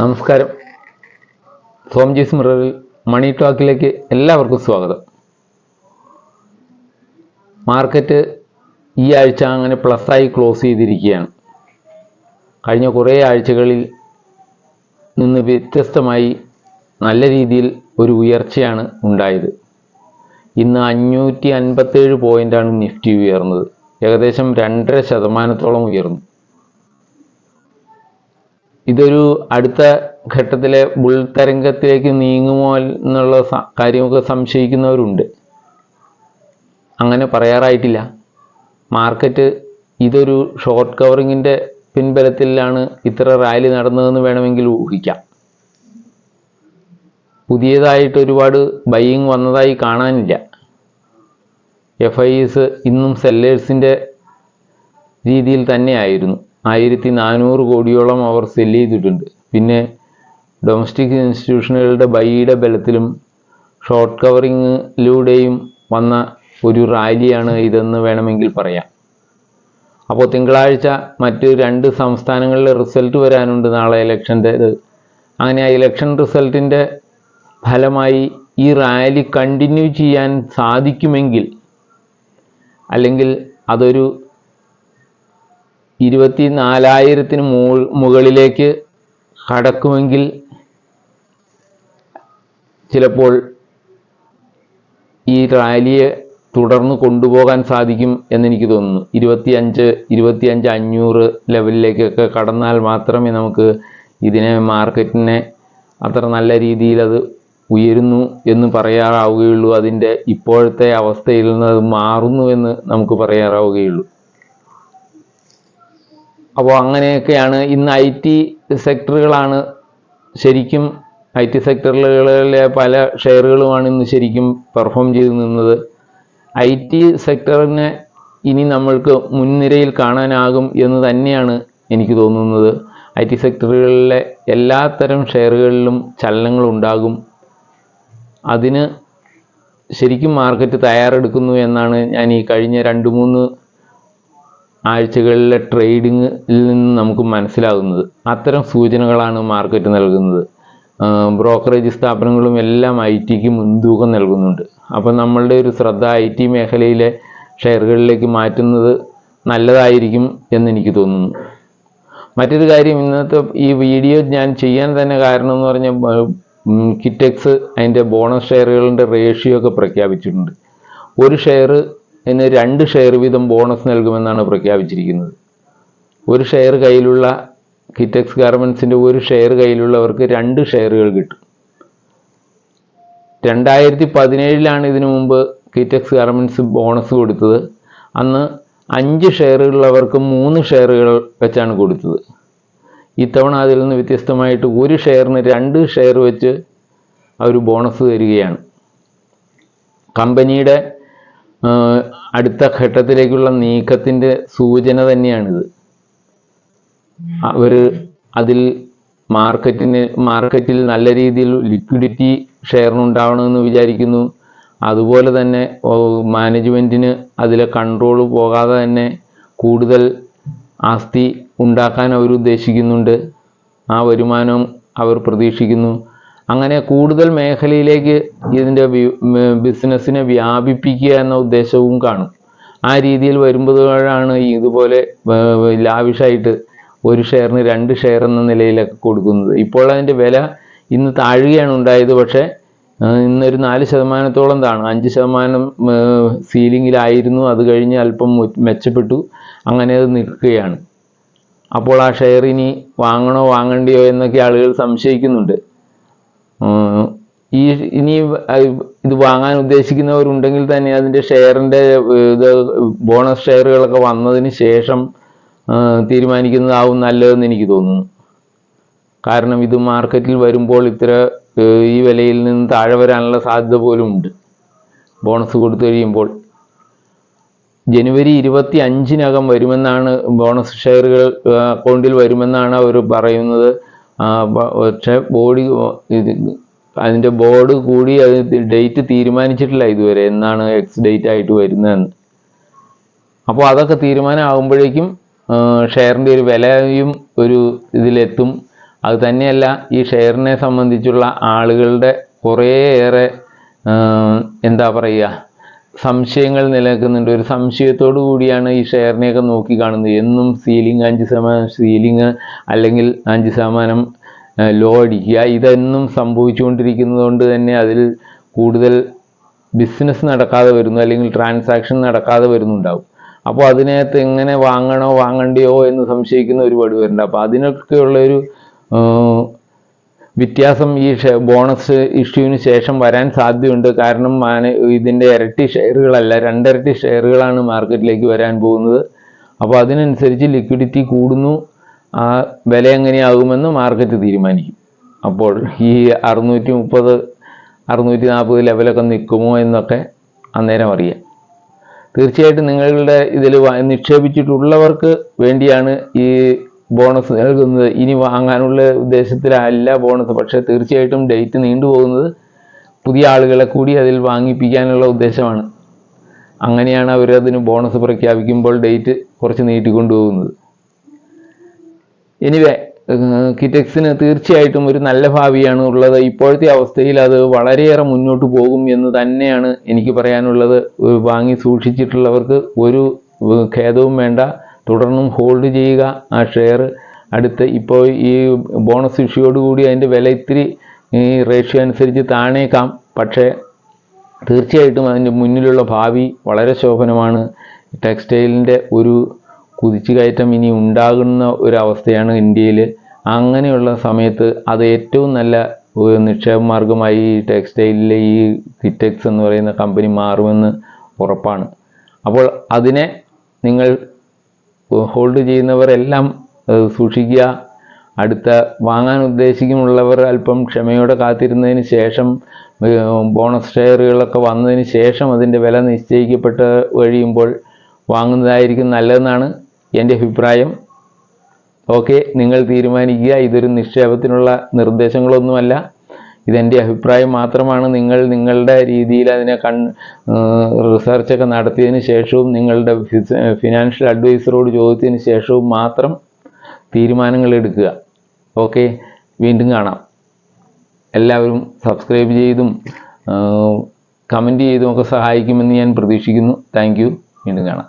നമസ്കാരം. സോംജി മിററിൽ മണി ടോക്കിലേക്ക് എല്ലാവർക്കും സ്വാഗതം. മാർക്കറ്റ് ഈ ആഴ്ച അങ്ങനെ പ്ലസ്സായി ക്ലോസ് ചെയ്തിരിക്കുകയാണ്. കഴിഞ്ഞ കുറേ ആഴ്ചകളിൽ നിന്ന് വ്യത്യസ്തമായി നല്ല രീതിയിൽ ഒരു ഉയർച്ചയാണ് ഉണ്ടായത്. ഇന്ന് അഞ്ഞൂറ്റി അൻപത്തേഴ് പോയിന്റാണ് നിഫ്റ്റി ഉയർന്നത്. ഏകദേശം രണ്ടര ശതമാനത്തോളം ഉയർന്നു. ഇതൊരു അടുത്ത ഘട്ടത്തിലെ ബുൾ തരംഗത്തിലേക്ക് നീങ്ങുമോ എന്നുള്ള കാര്യമൊക്കെ സംശയിക്കുന്നവരുണ്ട്. അങ്ങനെ പറയാറായിട്ടില്ല. മാർക്കറ്റ് ഇതൊരു ഷോർട്ട് കവറിങ്ങിന്റെ പിൻബലത്തിലാണ് ഇത്ര റാലി നടന്നതെന്ന് വേണമെങ്കിൽ ഊഹിക്കാം. പുതിയതായിട്ട് ഒരുപാട് ബൈയിങ് വന്നതായി കാണാനില്ല. എഫ് ഐസ് ഇന്നും സെല്ലേഴ്സിന്റെ രീതിയിൽ തന്നെയായിരുന്നു. ആയിരത്തി നാനൂറ് കോടിയോളം അവർ സെല്ല് ചെയ്തിട്ടുണ്ട്. പിന്നെ ഡൊമസ്റ്റിക് ഇൻസ്റ്റിറ്റ്യൂഷനുകളുടെ ബൈയുടെ ബലത്തിലും ഷോർട്ട് കവറിങ്ങിലൂടെയും വന്ന ഒരു റാലിയാണ് ഇതെന്ന് വേണമെങ്കിൽ പറയാം. അപ്പോൾ തിങ്കളാഴ്ച മറ്റ് രണ്ട് സംസ്ഥാനങ്ങളിലെ റിസൾട്ട് വരാനുണ്ട് നാളെ ഇലക്ഷന്റേത് അങ്ങനെ ആ ഇലക്ഷൻ റിസൾട്ടിന്റെ ഫലമായി ഈ റാലി കണ്ടിന്യൂ ചെയ്യാൻ സാധിക്കുമെങ്കിൽ അല്ലെങ്കിൽ അതൊരു ഇരുപത്തി നാലായിരത്തിന് മുകളിലേക്ക് കടക്കുമെങ്കിൽ ചിലപ്പോൾ ഈ റാലിയെ തുടർന്ന് കൊണ്ടുപോകാൻ സാധിക്കും എന്നെനിക്ക് തോന്നുന്നു. ഇരുപത്തിയഞ്ച് ഇരുപത്തിയഞ്ച് അഞ്ഞൂറ് ലെവലിലേക്കൊക്കെ കടന്നാൽ മാത്രമേ നമുക്ക് ഇതിനെ മാർക്കറ്റിനെ അത്ര നല്ല രീതിയിൽ അത് ഉയരുന്നു എന്ന് പറയാറാവുകയുള്ളൂ. അതിന്റെ ഇപ്പോഴത്തെ അവസ്ഥയിൽ നിന്ന് അത് മാറുന്നു എന്ന് നമുക്ക് പറയാറാവുകയുള്ളൂ. അപ്പോൾ അങ്ങനെയൊക്കെയാണ് ഇന്ന് ഐ ടി സെക്ടറുകളാണ് ശരിക്കും ഐ ടി സെക്ടറുകളിലെ പല ഷെയറുകളുമാണ് ഇന്ന് ശരിക്കും പെർഫോം ചെയ്ത് നിന്നത്. ഐ ടി സെക്ടറിനെ ഇനി നമ്മൾക്ക് മുൻനിരയിൽ കാണാനാകും എന്ന് തന്നെയാണ് എനിക്ക് തോന്നുന്നത്. ഐ ടി സെക്ടറുകളിലെ എല്ലാത്തരം ഷെയറുകളിലും ചലനങ്ങൾ ഉണ്ടാകും. അതിന് ശരിക്കും മാർക്കറ്റ് തയ്യാറെടുക്കുന്നു എന്നാണ് ഞാൻ ഈ കഴിഞ്ഞ രണ്ട് മൂന്ന് ആഴ്ചകളിലെ ട്രേഡിങ്ങിൽ നിന്ന് നമുക്ക് മനസ്സിലാകുന്നത്. അത്തരം സൂചനകളാണ് മാർക്കറ്റ് നൽകുന്നത്. ബ്രോക്കറേജ് സ്ഥാപനങ്ങളും എല്ലാം ഐ ടിക്ക് മുൻതൂക്കം നൽകുന്നുണ്ട്. അപ്പോൾ നമ്മളുടെ ഒരു ശ്രദ്ധ ഐ ടി മേഖലയിലെ ഷെയറുകളിലേക്ക് മാറ്റുന്നത് നല്ലതായിരിക്കും എന്നെനിക്ക് തോന്നുന്നു. മറ്റൊരു കാര്യം ഇന്നത്തെ ഈ വീഡിയോ ഞാൻ ചെയ്യാൻ തന്നെ കാരണം എന്ന് പറഞ്ഞാൽ കിറ്റെക്സ് അതിന്റെ ബോണസ് ഷെയറുകളുടെ റേഷ്യോ ഒക്കെ പ്രഖ്യാപിച്ചിട്ടുണ്ട്. ഒരു ഷെയർ ന് രണ്ട് ഷെയർ വീതം ബോണസ് നൽകുമെന്നാണ് പ്രഖ്യാപിച്ചിരിക്കുന്നത്. ഒരു ഷെയർ കയ്യിലുള്ള കിറ്റക്സ് ഗാർമെൻസിന്റെ ഒരു ഷെയർ കയ്യിലുള്ളവർക്ക് രണ്ട് ഷെയറുകൾ കിട്ടും. രണ്ടായിരത്തി പതിനേഴിലാണ് ഇതിനു മുമ്പ് കിറ്റെക്സ് ഗാർമെൻസ് ബോണസ് കൊടുത്തത്. അന്ന് അഞ്ച് ഷെയറുള്ളവർക്ക് മൂന്ന് ഷെയറുകൾ വെച്ചാണ് കൊടുത്തത്. ഇത്തവണ അതിൽ നിന്ന് വ്യത്യസ്തമായിട്ട് ഒരു ഷെയറിന് രണ്ട് ഷെയർ വെച്ച് അവർ ബോണസ് തരികയാണ്. കമ്പനിയുടെ അടുത്ത ഘട്ടത്തിലേക്കുള്ള നീക്കത്തിന്റെ സൂചന തന്നെയാണിത്. അവർ അതിൽ മാർക്കറ്റിന് മാർക്കറ്റിൽ നല്ല രീതിയിൽ ലിക്വിഡിറ്റി ഷെയറിനുണ്ടാവണമെന്ന് വിചാരിക്കുന്നു. അതുപോലെ തന്നെ മാനേജ്മെന്റിന് അതിലെ കൺട്രോൾ പോകാതെ തന്നെ കൂടുതൽ ആസ്തി ഉണ്ടാക്കാൻ അവർ ഉദ്ദേശിക്കുന്നുണ്ട്. ആ വരുമാനം അവർ പ്രതീക്ഷിക്കുന്നു. അങ്ങനെ കൂടുതൽ മേഖലയിലേക്ക് ഇതിന്റെ ബിസിനസ്സിനെ വ്യാപിപ്പിക്കുക എന്ന ഉദ്ദേശവും കാണും. ആ രീതിയിൽ വരുമ്പോഴാണ് ഇതുപോലെ ലാവിഷായിട്ട് ഒരു ഷെയറിന് രണ്ട് ഷെയർ എന്ന നിലയിലൊക്കെ കൊടുക്കുന്നത്. ഇപ്പോൾ അതിന്റെ വില ഇന്ന് താഴുകയാണ് ഉണ്ടായത്. പക്ഷേ ഇന്നൊരു നാല് ശതമാനത്തോളം താണ്. അഞ്ച് ശതമാനം സീലിംഗിലായിരുന്നു. അത് കഴിഞ്ഞ് അല്പം മെച്ചപ്പെട്ടു. അങ്ങനെ അത് നിൽക്കുകയാണ്. അപ്പോൾ ആ ഷെയർ ഇനി വാങ്ങണോ വാങ്ങണ്ടയോ എന്നൊക്കെ ആളുകൾ സംശയിക്കുന്നുണ്ട്. ഈ ഇനി ഇത് വാങ്ങാൻ ഉദ്ദേശിക്കുന്നവരുണ്ടെങ്കിൽ തന്നെ അതിന്റെ ഷെയറിന്റെ ഇത് ബോണസ് ഷെയറുകളൊക്കെ വന്നതിന് ശേഷം തീരുമാനിക്കുന്നതാവും നല്ലതെന്ന് എനിക്ക് തോന്നുന്നു. കാരണം ഇത് മാർക്കറ്റിൽ വരുമ്പോൾ ഇത്ര ഈ വിലയിൽ നിന്ന് താഴെ വരാനുള്ള സാധ്യത പോലും ഉണ്ട്. ബോണസ് കൊടുത്തു കഴിയുമ്പോൾ. ജനുവരി ഇരുപത്തി അഞ്ചിനകം വരുമെന്നാണ് ബോണസ് ഷെയറുകൾ അക്കൗണ്ടിൽ വരുമെന്നാണ് അവർ പറയുന്നത്. പക്ഷേ ബോഡി അതിന്റെ ബോർഡ് കൂടി അത് ഡേറ്റ് തീരുമാനിച്ചിട്ടില്ല ഇതുവരെ എന്നാണ് എക്സ് ഡേറ്റ് ആയിട്ട് വരുന്നതെന്ന്. അപ്പോൾ അതൊക്കെ തീരുമാനമാകുമ്പോഴേക്കും ഷെയറിന്റെ ഒരു വിലയും ഒരു ഇതിലെത്തും. അത് തന്നെയല്ല ഈ ഷെയറിനെ സംബന്ധിച്ചുള്ള ആളുകളുടെ കുറേയേറെ എന്താ പറയുക സംശയങ്ങൾ നിലനിൽക്കുന്നുണ്ട്. ഒരു സംശയത്തോടു കൂടിയാണ് ഈ ഷെയറിനെയൊക്കെ നോക്കി കാണുന്നത്. എന്നും സീലിംഗ് അഞ്ച് ശതമാനം സീലിംഗ് അല്ലെങ്കിൽ അഞ്ച് ശതമാനം ലോ അടിക്കുക. ഇതെന്നും സംഭവിച്ചുകൊണ്ടിരിക്കുന്നതുകൊണ്ട് തന്നെ അതിൽ കൂടുതൽ ബിസിനസ് നടക്കാതെ വരുന്നു. അല്ലെങ്കിൽ ട്രാൻസാക്ഷൻ നടക്കാതെ വരുന്നുണ്ടാവും. അപ്പോൾ അതിനകത്ത് എങ്ങനെ വാങ്ങണോ വാങ്ങണ്ടയോ എന്ന് സംശയിക്കുന്ന ഒരുപാട് പേരുണ്ട് അപ്പോൾ അതിനൊക്കെയുള്ള ഒരു വ്യത്യാസം ഈ ബോണസ് ഇഷ്യൂവിന് ശേഷം വരാൻ സാധ്യതയുണ്ട്. കാരണം ഇതിന്റെ ഇരട്ടി ഷെയറുകളല്ല രണ്ടിരട്ടി ഷെയറുകളാണ് മാർക്കറ്റിലേക്ക് വരാൻ പോകുന്നത്. അപ്പോൾ അതിനനുസരിച്ച് ലിക്വിഡിറ്റി കൂടുന്നു. ആ വില എങ്ങനെയാകുമെന്ന് മാർക്കറ്റ് തീരുമാനിക്കും. അപ്പോൾ ഈ അറുന്നൂറ്റി മുപ്പത് അറുന്നൂറ്റി നാൽപ്പത് ലെവലൊക്കെ നിൽക്കുമോ എന്നൊക്കെ അന്നേരം അറിയാം. തീർച്ചയായിട്ടും നിങ്ങളുടെ ഇതിൽ നിക്ഷേപിച്ചിട്ടുള്ളവർക്ക് വേണ്ടിയാണ് ഈ ബോണസ് നൽകുന്നത് ഇനി വാങ്ങാനുള്ള ഉദ്ദേശത്തിലല്ല ബോണസ് പക്ഷേ തീർച്ചയായിട്ടും ഡേറ്റ് നീണ്ടുപോകുന്നത് പുതിയ ആളുകളെ കൂടി അതിൽ വാങ്ങിപ്പിക്കാനുള്ള ഉദ്ദേശമാണ്. അങ്ങനെയാണ് അവരതിന് ബോണസ് പ്രഖ്യാപിക്കുമ്പോൾ ഡേറ്റ് കുറച്ച് നീട്ടിക്കൊണ്ടുപോകുന്നത്. എനിവേ കിറ്റക്സിന് തീർച്ചയായിട്ടും ഒരു നല്ല ഭാവിയാണ് ഉള്ളത്. ഇപ്പോഴത്തെ അവസ്ഥയിൽ അത് വളരെയേറെ മുന്നോട്ട് പോകും എന്ന് തന്നെയാണ് എനിക്ക് പറയാനുള്ളത്. വാങ്ങി സൂക്ഷിച്ചിട്ടുള്ളവർക്ക് ഒരു ഖേദവും വേണ്ട. തുടർന്നും ഹോൾഡ് ചെയ്യുക ആ ഷെയർ അടുത്ത്. ഇപ്പോൾ ഈ ബോണസ് ഇഷ്യൂയോടുകൂടി അതിന്റെ വില ഇത്തിരി ഈ റേഷ്യോ അനുസരിച്ച് താണേക്കാം. പക്ഷേ തീർച്ചയായിട്ടും അതിന്റെ മുന്നിലുള്ള ഭാവി വളരെ ശോഭനമാണ്. ടെക്സ്റ്റൈലിന്റെ ഒരു കുതിച്ചുകയറ്റം ഇനി ഉണ്ടാകുന്ന ഒരവസ്ഥയാണ് ഇന്ത്യയിൽ അങ്ങനെയുള്ള സമയത്ത് അത് ഏറ്റവും നല്ല നിക്ഷേപ മാർഗമായി ഈ ടെക്സ്റ്റൈലിലെ ഈ കിറ്റക്സ് എന്ന് പറയുന്ന കമ്പനി മാറുമെന്ന് ഉറപ്പാണ്. അപ്പോൾ അതിനെ നിങ്ങൾ ഹോൾഡ് ചെയ്യുന്നവരെല്ലാം സൂക്ഷിക്കുക. അടുത്ത വാങ്ങാൻ ഉദ്ദേശിക്കുന്നുള്ളവർ അല്പം ക്ഷമയോടെ കാത്തിരുന്നതിന് ശേഷം ബോണസ് ഷെയറുകളൊക്കെ വന്നതിന് ശേഷം അതിന്റെ വില നിശ്ചയിക്കപ്പെട്ട് കഴിയുമ്പോൾ വാങ്ങുന്നതായിരിക്കും നല്ലതെന്നാണ് എന്റെ അഭിപ്രായം. ഓക്കെ നിങ്ങൾ തീരുമാനിക്കുക. ഇതൊരു നിക്ഷേപത്തിനുള്ള നിർദ്ദേശങ്ങളൊന്നുമല്ല. ഇതെന്റെ അഭിപ്രായം മാത്രമാണ്. നിങ്ങൾ നിങ്ങളുടെ രീതിയിൽ അതിനെ കൺ റിസർച്ചൊക്കെ നടത്തിയതിന് ശേഷവും നിങ്ങളുടെ ഫിനാൻഷ്യൽ അഡ്വൈസറോട് ചോദിച്ചതിന് ശേഷവും മാത്രം തീരുമാനങ്ങൾ എടുക്കുക. ഓക്കെ? വീണ്ടും കാണാം. എല്ലാവരും സബ്സ്ക്രൈബ് ചെയ്തും കമന്റ് ചെയ്തും ഒക്കെ സഹായിക്കുമെന്ന് ഞാൻ പ്രതീക്ഷിക്കുന്നു. താങ്ക് വീണ്ടും കാണാം.